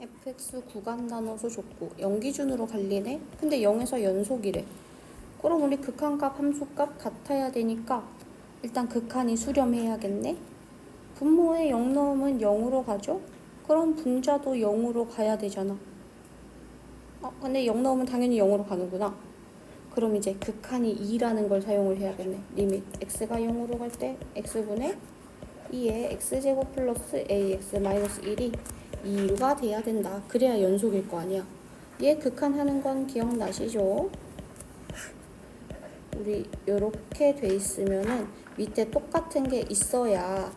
fx 구간 나눠서 줬고 0 기준으로 갈리네? 근데 0에서 연속이래. 그럼 우리 극한값 함수값 같아야 되니까 일단 극한이 수렴해야겠네? 분모에 0 넣으면 0으로 가죠? 그럼 분자도 0으로 가야 되잖아. 어, 근데 0 넣으면 당연히 0으로 가는구나. 그럼 이제 극한이 2라는 걸 사용을 해야겠네. 리밋 x가 0으로 갈 때 x분의 2의 x제곱 플러스 ax 마이너스 1이 2가 돼야 된다. 그래야 연속일 거 아니야. 얘 극한하는 건 기억나시죠? 우리 요렇게 돼 있으면은 밑에 똑같은 게 있어야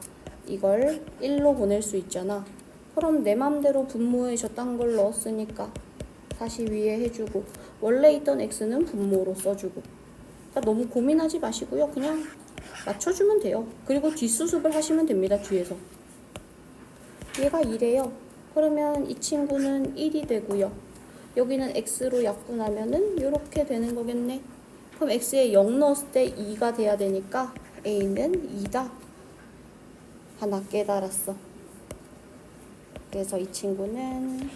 이걸 1로 보낼 수 있잖아. 그럼 내 맘대로 분모에 저딴 걸 넣었으니까 다시 위에 해주고 원래 있던 x는 분모로 써주고 그러니까 너무 고민하지 마시고요. 그냥 맞춰주면 돼요. 그리고 뒷수습을 하시면 됩니다. 뒤에서. 얘가 2래요. 그러면 이 친구는 1이 되고요. 여기는 x로 약분하면은 이렇게 되는 거겠네. 그럼 x에 0 넣었을 때 2가 돼야 되니까 a는 2다. 하나 깨달았어. 그래서 이 친구는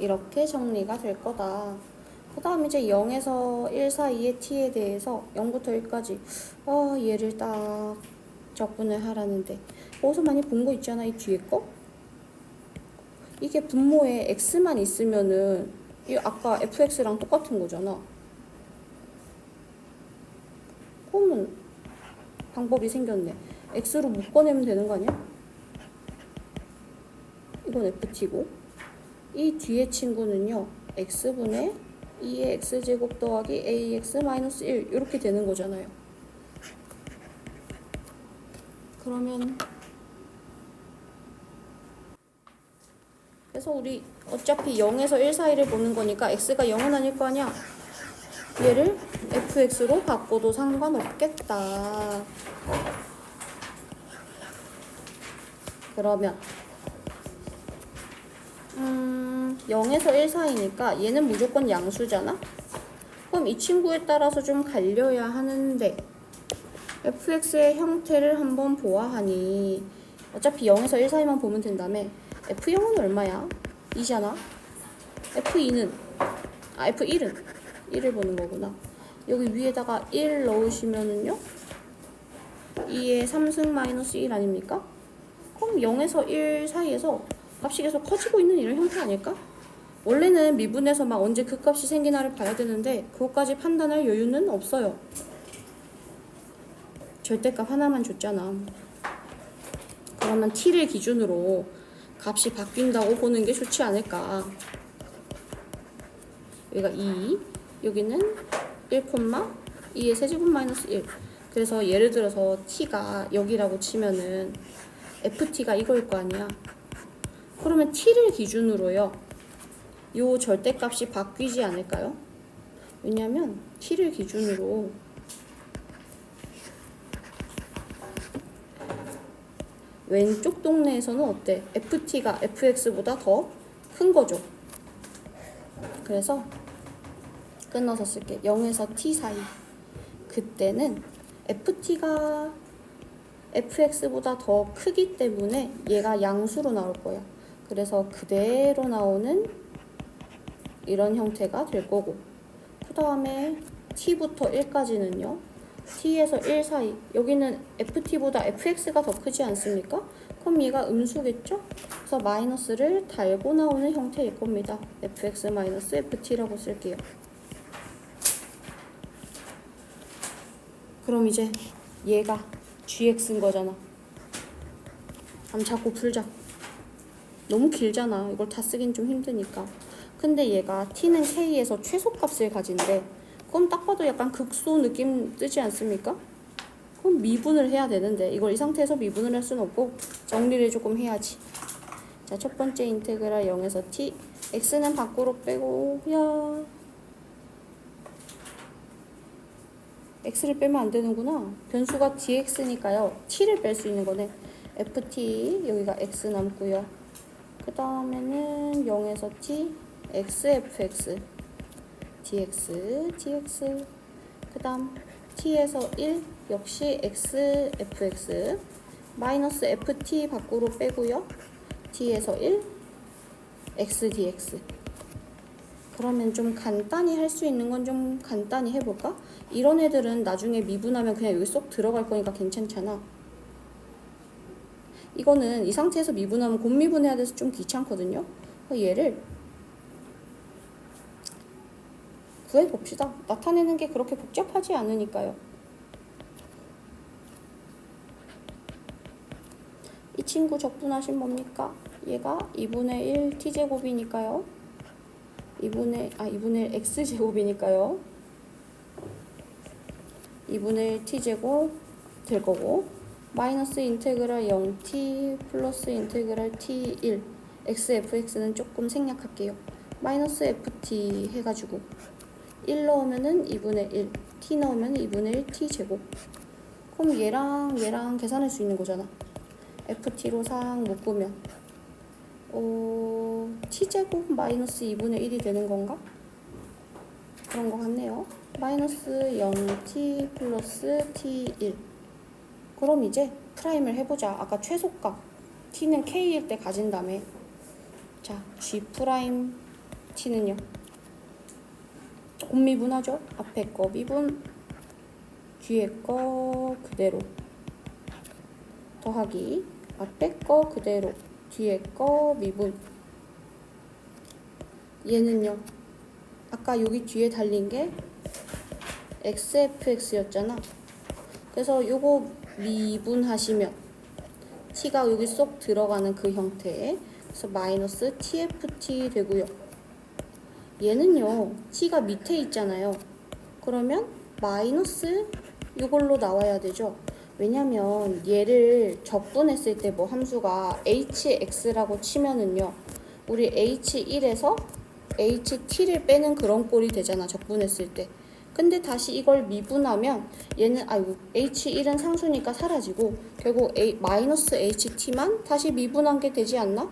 이렇게 정리가 될 거다. 그 다음 이제 0에서 1 사이의 t에 대해서 0부터 1까지 아 얘를 딱 적분을 하라는데. 어디서 많이 본 거 있잖아? 이 뒤에 거? 이게 분모에 x만 있으면은 이 아까 fx랑 똑같은 거잖아. 그러면 방법이 생겼네. X로 묶어내면 되는 거 아니야? 이건 ft고. 이 뒤에 친구는요 x분의 2의 x제곱 더하기 ax 마이너스 1 이렇게 되는 거잖아요. 그러면 그래서 우리 어차피 0에서 1 사이를 보는 거니까 x가 0은 아닐 거 아니야. 얘를 fx로 바꿔도 상관없겠다. 그러면 음, 0에서 1 사이니까 얘는 무조건 양수잖아? 그럼 이 친구에 따라서 좀 갈려야 하는데 fx의 형태를 한번 보아하니 어차피 0에서 1 사이만 보면 된다며 f0은 얼마야? 2잖아? f2는 아 f1은 1을 보는 거구나 여기 위에다가 1 넣으시면은요 2의 3승 마이너스 1 아닙니까? 그럼 0에서 1 사이에서 값이 계속 커지고 있는 이런 형태 아닐까? 원래는 미분에서 막 언제 그 값이 생기나를 봐야 되는데 그것까지 판단할 여유는 없어요. 절대값 하나만 줬잖아. 그러면 t를 기준으로 값이 바뀐다고 보는 게 좋지 않을까. 여기가 2, 여기는 1, 2의 세제곱 마이너스 1. 그래서 예를 들어서 t가 여기라고 치면은 ft가 이거일 거 아니야. 그러면 t를 기준으로요. 요 절대값이 바뀌지 않을까요? 왜냐면 t를 기준으로 왼쪽 동네에서는 어때? ft가 fx보다 더 큰 거죠. 그래서 끊어서 쓸게. 0에서 t 사이. 그때는 ft가 fx보다 더 크기 때문에 얘가 양수로 나올 거야. 그래서 그대로 나오는 이런 형태가 될 거고 그 다음에 t부터 1까지는요 t에서 1 사이 여기는 ft보다 fx가 더 크지 않습니까? 그럼 얘가 음수겠죠? 그래서 마이너스를 달고 나오는 형태일 겁니다 fx 마이너스 ft라고 쓸게요 그럼 이제 얘가 gx인 거잖아 한번 잡고 풀자 너무 길잖아. 이걸 다 쓰긴 좀 힘드니까. 근데 얘가 t는 k에서 최소값을 가진대. 그럼 딱 봐도 약간 극소 느낌 뜨지 않습니까? 그럼 미분을 해야 되는데 이걸 이 상태에서 미분을 할 수는 없고 정리를 조금 해야지. 자, 첫 번째 인테그랄 0에서 t x는 밖으로 빼고 야 x를 빼면 안 되는구나. 변수가 dx니까요. t를 뺄 수 있는 거네. ft 여기가 x 남고요. 그 다음에는 0에서 t, xfx, dx, dx. 그 다음 t에서 1, 역시 xfx, 마이너스 ft 밖으로 빼고요. t에서 1 x dx 그러면 좀 간단히 할 수 있는 건 좀 간단히 해볼까? 이런 애들은 나중에 미분하면 그냥 여기 쏙 들어갈 거니까 괜찮잖아. 이거는 이 상태에서 미분하면 곱미분해야 돼서 좀 귀찮거든요. 얘를 구해봅시다. 나타내는 게 그렇게 복잡하지 않으니까요. 이 친구 적분하신 뭡니까? 얘가 2분의 1 t제곱이니까요. 2분의 아 2분의 1 x제곱이니까요. 2분의 1 t제곱 될 거고 마이너스 인테그랄 0t 플러스 인테그랄 t1 xfx는 조금 생략할게요. 마이너스 ft 해가지고 1 넣으면은 2분의 1 t 넣으면 2분의 1 t제곱 그럼 얘랑 얘랑 계산할 수 있는 거잖아. ft로 상 묶으면 어, t제곱 마이너스 2분의 1이 되는 건가? 그런 것 같네요. 마이너스 0t 플러스 t1 그럼 이제 프라임을 해보자. 아까 최소값 t는 k일 때 가진 다음에 자 g 프라임 t는요. 곱미분하죠. 앞에 거 미분 뒤에 거 그대로. 더하기. 앞에 거 그대로. 뒤에 거 미분. 얘는요. 아까 여기 뒤에 달린 게 xfx였잖아. 그래서 요거 미분하시면 t가 여기 쏙 들어가는 그 형태 그래서 마이너스 tft 되고요 얘는요 t가 밑에 있잖아요. 그러면 마이너스 이걸로 나와야 되죠? 왜냐면 얘를 적분했을 때 뭐 함수가 hx라고 치면은요 우리 h1에서 ht를 빼는 그런 꼴이 되잖아 적분했을 때. 근데 다시 이걸 미분하면 얘는 아이고 h1은 상수니까 사라지고 결국 a, 마이너스 ht만 다시 미분한 게 되지 않나?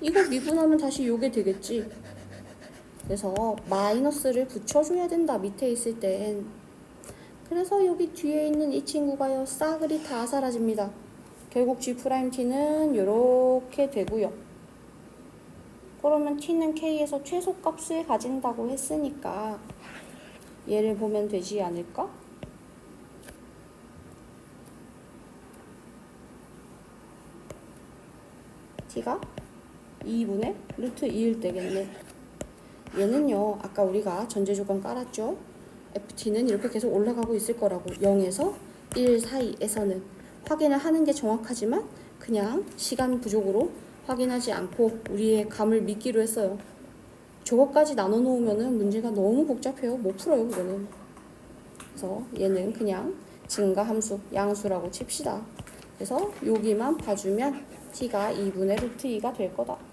이거 미분하면 다시 요게 되겠지 그래서 마이너스를 붙여줘야 된다 밑에 있을 땐. 그래서 여기 뒤에 있는 이 친구가요 싸그리 다 사라집니다. 결국 g 프라임 t는 이렇게 되고요. 그러면 t는 k에서 최소값을 가진다고 했으니까 얘를 보면 되지 않을까? t가 2분의 루트 2일 때겠네 얘는요 아까 우리가 전제 조건 깔았죠? Ft는 이렇게 계속 올라가고 있을 거라고. 0에서 1 사이에서는 확인을 하는 게 정확하지만 그냥 시간 부족으로 확인하지 않고 우리의 감을 믿기로 했어요. 저것까지 나눠 놓으면은 문제가 너무 복잡해요. 못 풀어요 그거는. 그래서 얘는 그냥 증가 함수 양수라고 칩시다. 그래서 여기만 봐주면 t가 2분의 루트 2가 될 거다